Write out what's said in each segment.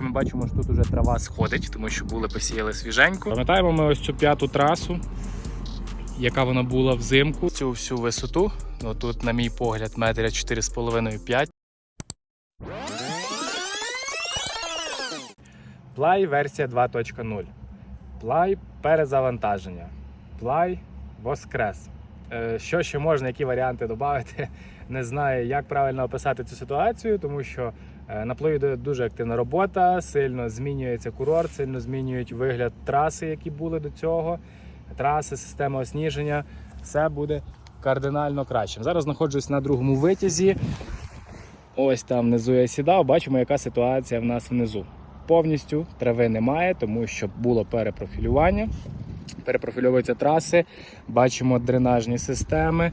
Ми бачимо, що тут уже трава сходить, тому що були посіяли свіженько. Пам'ятаємо ми ось цю п'яту трасу, яка вона була взимку. Цю всю висоту. Ну тут, на мій погляд, метря 4,5-5. Плай версія 2.0. Плай перезавантаження. Плай воскрес. Е, Що ще можна, які варіанти додати? Не знаю, як правильно описати цю ситуацію, тому що е, на плої йде дуже активна робота, сильно змінюється курорт, сильно змінюють вигляд траси, які були до цього. Траси, система осніження, все буде кардинально кращим. Зараз знаходжусь на другому витязі. Ось там внизу я сідав, бачимо, яка ситуація в нас внизу. Повністю трави немає, тому що було перепрофілювання. Перепрофільовуються траси, бачимо дренажні системи,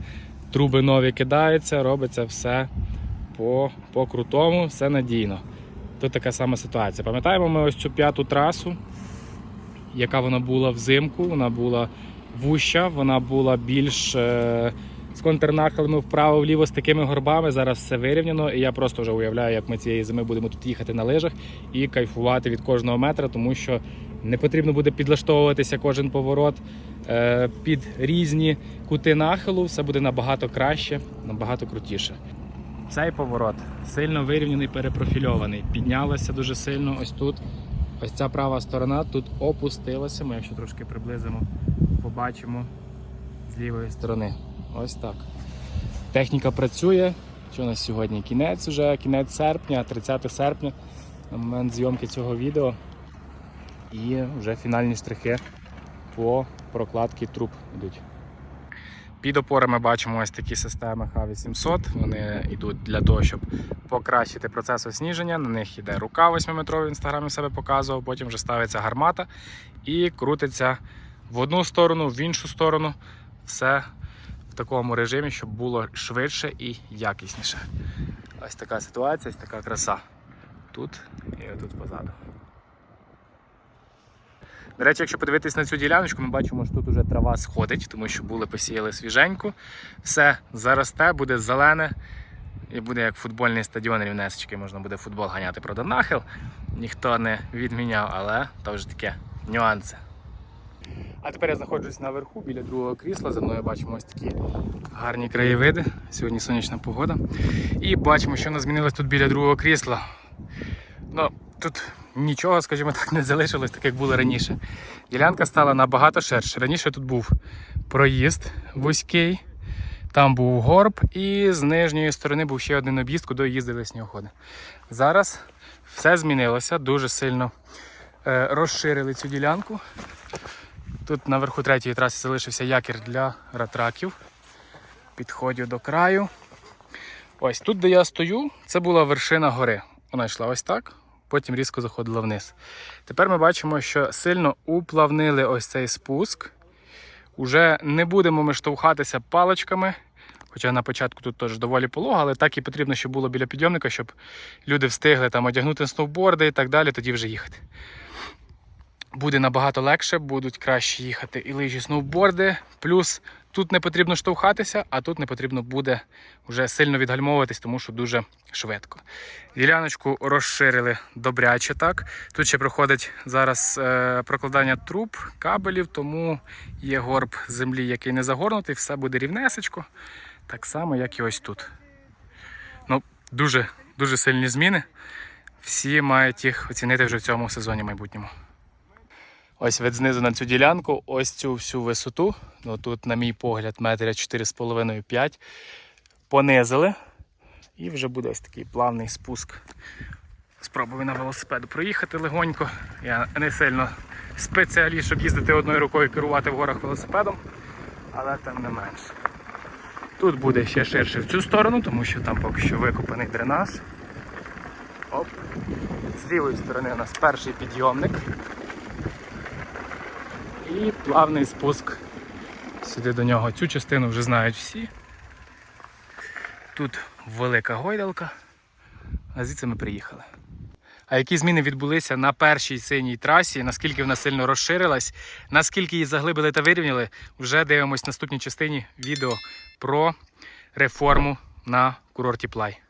труби нові кидаються, робиться все по, по крутому, все надійно. Тут така сама ситуація. Пам'ятаємо ми ось цю п'яту трасу, яка вона була взимку, вона була вуща, вона була більш е, з контрнахилами вправо-вліво з такими горбами. Зараз все вирівняно, і я просто вже уявляю, як ми цієї зими будемо тут їхати на лижах і кайфувати від кожного метра, тому що не потрібно буде підлаштовуватися кожен поворот е, під різні кути нахилу. Все буде набагато краще, набагато крутіше. Цей поворот сильно вирівняний, перепрофільований. Піднялося дуже сильно ось тут. Ось ця права сторона тут опустилася. Ми, якщо трошки приблизимо, побачимо з лівої сторони. Ось так. Техніка працює. Що у нас сьогодні? Кінець вже, кінець серпня, 30 серпня, на момент зйомки цього відео. І вже фінальні штрихи по прокладці труб йдуть. Під опорами бачимо ось такі системи Х800. Вони йдуть для того, щоб покращити процес осніження. На них йде рука 8-метрова, в інстаграмі себе показував, потім вже ставиться гармата і крутиться в одну сторону, в іншу сторону. Все в такому режимі, щоб було швидше і якісніше. Ось така ситуація, ось така краса. Тут і тут позаду. До речі, якщо подивитись на цю діляночку, ми бачимо, що тут уже трава сходить, тому що були посіяли свіженьку. Все заросте, буде зелене і буде як футбольний стадіон Рівнесечки. Можна буде футбол ганяти правда, нахил. Ніхто не відміняв, але то вже таке нюанси. А тепер я знаходжусь наверху біля другого крісла. За мною бачимо ось такі гарні краєвиди. Сьогодні сонячна погода. І бачимо, що нас змінилось тут біля другого крісла. Ну, тут нічого, скажімо так, не залишилось, так як було раніше. Ділянка стала набагато ширше. Раніше тут був проїзд вузький, там був горб, і з нижньої сторони був ще один об'їзд, куди їздили сніоходи. Зараз все змінилося, дуже сильно е, розширили цю ділянку. Тут наверху третьої траси залишився якір для ратраків. Підходжу до краю. Ось тут, де я стою, це була вершина гори. Вона йшла ось так, потім різко заходила вниз. Тепер ми бачимо, що сильно уплавнили ось цей спуск. Уже не будемо ми штовхатися паличками. Хоча на початку тут теж доволі полого, але так і потрібно, щоб було біля підйомника, щоб люди встигли там одягнути сноуборди і так далі, тоді вже їхати. Буде набагато легше, будуть краще їхати і лижі, сноуборди. Плюс тут не потрібно штовхатися, а тут не потрібно буде вже сильно відгальмовуватись, тому що дуже швидко. Діляночку розширили добряче так. Тут ще проходить зараз е, прокладання труб, кабелів, тому є горб землі, який не загорнутий, все буде рівнесечко. Так само, як і ось тут. Ну, дуже, дуже сильні зміни. Всі мають їх оцінити вже в цьому сезоні майбутньому. Ось від знизу на цю ділянку, ось цю всю висоту. Ну тут, на мій погляд, метря 4,5-5. Понизили. І вже буде ось такий плавний спуск. Спробую на велосипеду проїхати легонько. Я не сильно спеціаліст, щоб їздити одною рукою керувати в горах велосипедом, але тим не менше. Тут буде ще ширше в цю сторону, тому що там поки що викопаний дренаж. Оп. З лівої сторони у нас перший підйомник. І плавний спуск сюди до нього. Цю частину вже знають всі. Тут велика гойдалка, а звідси ми приїхали. А які зміни відбулися на першій синій трасі, наскільки вона сильно розширилась, наскільки її заглибили та вирівняли, вже дивимось в наступній частині відео про реформу на курорті Плай.